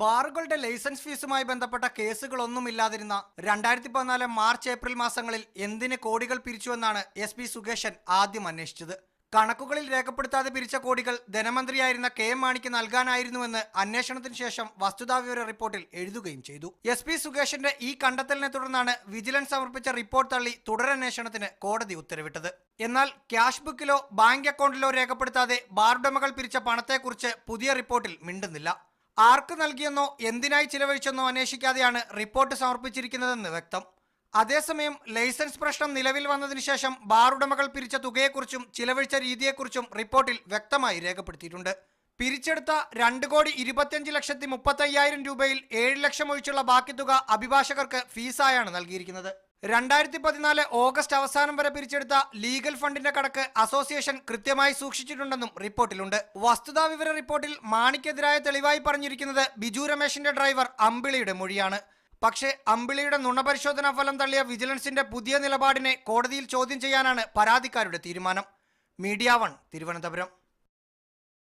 ബാറുകളുടെ licence ഫീസുമായി ബന്ധപ്പെട്ട കേസുകളൊന്നുമില്ലാതിരുന്ന രണ്ടായിരത്തി പതിനാല് മാർച്ച് ഏപ്രിൽ മാസങ്ങളിൽ എന്തിന് കോടികൾ പിരിച്ചുവെന്നാണ് എസ് പി സുകേശൻ ആദ്യം അന്വേഷിച്ചത്. കണക്കുകളിൽ രേഖപ്പെടുത്താതെ പിരിച്ച കോടികൾ ധനമന്ത്രിയായിരുന്ന കെ എം മാണിക്ക് നൽകാനായിരുന്നുവെന്ന് അന്വേഷണത്തിന് ശേഷം വസ്തുതാവിവര റിപ്പോർട്ടിൽ എഴുതുകയും ചെയ്തു. എസ് പി സുകേഷിന്റെ ഈ കണ്ടെത്തലിനെ തുടർന്നാണ് വിജിലൻസ് സമർപ്പിച്ച റിപ്പോർട്ട് തള്ളി തുടരന്വേഷണത്തിന് കോടതി ഉത്തരവിട്ടത്. എന്നാൽ ക്യാഷ് ബുക്കിലോ ബാങ്ക് അക്കൗണ്ടിലോ രേഖപ്പെടുത്താതെ ബാറുടമകൾ പിരിച്ച പണത്തെക്കുറിച്ച് പുതിയ റിപ്പോർട്ടിൽ മിണ്ടുന്നില്ല. ആർക്ക് നൽകിയെന്നോ എന്തിനായി ചിലവഴിച്ചെന്നോ അന്വേഷിക്കാതെയാണ് റിപ്പോർട്ട് സമർപ്പിച്ചിരിക്കുന്നതെന്ന് വ്യക്തം. അതേസമയം ലൈസൻസ് പ്രശ്നം നിലവിൽ വന്നതിന് ശേഷം ബാർ ഉടമകൾ പിരിച്ച തുകയെക്കുറിച്ചും ചിലവഴിച്ച രീതിയെക്കുറിച്ചും റിപ്പോർട്ടിൽ വ്യക്തമായി രേഖപ്പെടുത്തിയിട്ടുണ്ട്. പിരിച്ചെടുത്ത രണ്ട് കോടി ഇരുപത്തിയഞ്ച് ലക്ഷത്തി മുപ്പത്തയ്യായിരം രൂപയിൽ ഏഴ് ലക്ഷം ഒഴിച്ചുള്ള ബാക്കി തുക അഭിഭാഷകർക്ക് ഫീസായാണ് നൽകിയിരിക്കുന്നത്. രണ്ടായിരത്തി പതിനാല് ഓഗസ്റ്റ് അവസാനം വരെ പിരിച്ചെടുത്ത ലീഗൽ ഫണ്ടിന്റെ കണക്ക് അസോസിയേഷൻ കൃത്യമായി സൂക്ഷിച്ചിട്ടുണ്ടെന്നും റിപ്പോർട്ടിലുണ്ട്. വസ്തുതാ വിവര റിപ്പോർട്ടിൽ മാണിക്കെതിരായ തെളിവായി പറഞ്ഞിരിക്കുന്നത് ബിജു രമേശിന്റെ ഡ്രൈവർ അമ്പിളിയുടെ മൊഴിയാണ്. പക്ഷേ അമ്പിളിയുടെ നുണപരിശോധനാ ഫലം തള്ളിയ വിജിലൻസിന്റെ പുതിയ നിലപാടിനെ കോടതിയിൽ ചോദ്യം ചെയ്യാനാണ് പരാതിക്കാരുടെ തീരുമാനം. Media one Thiruvananthapuram.